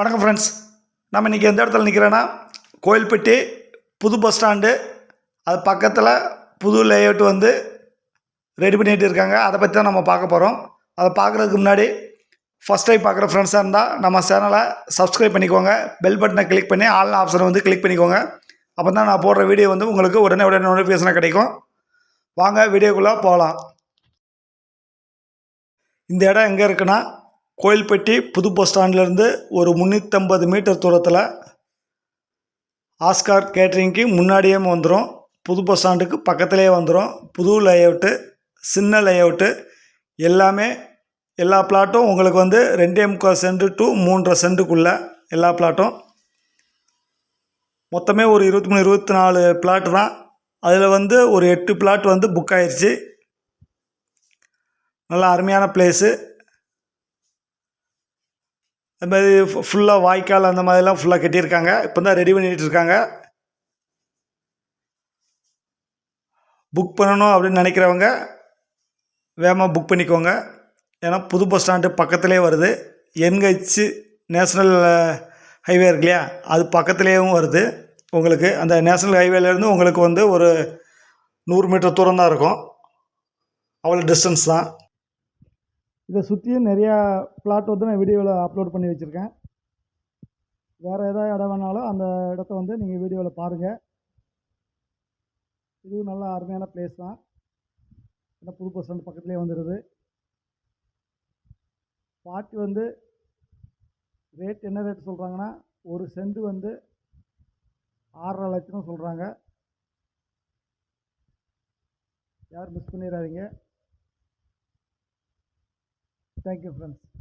வணக்கம் ஃப்ரெண்ட்ஸ் நம்ம இன்றைக்கி எந்த இடத்துல நிற்கிறேன்னா கோயில்பட்டி புது பஸ் ஸ்டாண்டு அது பக்கத்தில் புது லேஅவுட் வந்து ரெடி பண்ணிகிட்டு இருக்காங்க. அதை பற்றி தான் நம்ம பார்க்க போகிறோம் அதை பார்க்குறதுக்கு முன்னாடி ஃபஸ்ட் டைம் பார்க்குற ஃப்ரெண்ட்ஸாக இருந்தால் நம்ம சேனலை சப்ஸ்கிரைப் பண்ணிக்கோங்க. பெல் பட்டனை கிளிக் பண்ணி ஆல் ஆப்ஷனை வந்து கிளிக் பண்ணிக்கோங்க. அப்போ தான் நான் போடுற வீடியோ வந்து உங்களுக்கு உடனே உடனே நோட்டிஃபிகேஷனாக கிடைக்கும். வாங்க வீடியோக்குள்ளே போகலாம் இந்த இடம் எங்கே இருக்குன்னா கோயில்பட்டி புது பஸ் ஸ்டாண்ட்லேருந்து ஒரு முந்நூற்றம்பது மீட்டர் தூரத்தில் ஆஸ்கார் கேட்ரிங்க்கு முன்னாடியே வந்துடும் புது பஸ் ஸ்டாண்டுக்கு பக்கத்துலேயே வந்துடும் புது லேஅவுட்டு சின்ன லேஅவுட்டு எல்லாமே எல்லா பிளாட்டும் உங்களுக்கு வந்து ரெண்டே முக்கால் சென்ட் டு மூன்றரை சென்ட்டுக்குள்ளே எல்லா பிளாட்டும் மொத்தமே ஒரு இருபத்தி மூணு இருபத்தி நாலு பிளாட்டு தான். அதில் வந்து ஒரு எட்டு பிளாட் வந்து புக் ஆயிடுச்சு நல்லா அருமையான பிளேஸு அது மாதிரி ஃபுல்லாக வாய்க்கால் அந்த மாதிரிலாம் ஃபுல்லாக கட்டியிருக்காங்க. இப்போ தான் ரெடி பண்ணிகிட்டு இருக்காங்க புக் பண்ணணும் அப்படின்னு நினைக்கிறவங்க வேகமாக புக் பண்ணிக்கோங்க. ஏன்னா புது பஸ் ஸ்டாண்டு பக்கத்துலேயே வருது. என்ஹெச் நேஷ்னல் ஹைவே இருக்கு இல்லையா அது பக்கத்துலேயும் வருது. உங்களுக்கு அந்த நேஷ்னல் ஹைவேலேருந்து உங்களுக்கு வந்து ஒரு நூறு மீட்டர் தூரம் தான் இருக்கும். அவ்வளோ டிஸ்டன்ஸ் தான். இதை சுற்றியும் நிறையா பிளாட் வந்து நான் வீடியோவில் அப்லோட் பண்ணி வச்சுருக்கேன். வேறு எதாவது இடம் வேணாலும் அந்த இடத்த வந்து நீங்கள் வீடியோவில் பாருங்கள் இதுவும் நல்ல அருமையான பிளேஸ் தான். ஏன்னா புது பஸ் ஸ்டாண்ட் பக்கத்துலேயே வந்துடுது பாட்டி வந்து ரேட் என்ன ரேட் சொல்கிறாங்கன்னா ஒரு செண்டு வந்து ஆறரை லட்சம் சொல்கிறாங்க யாரும் மிஸ் பண்ணிடாதீங்க. Thank you friends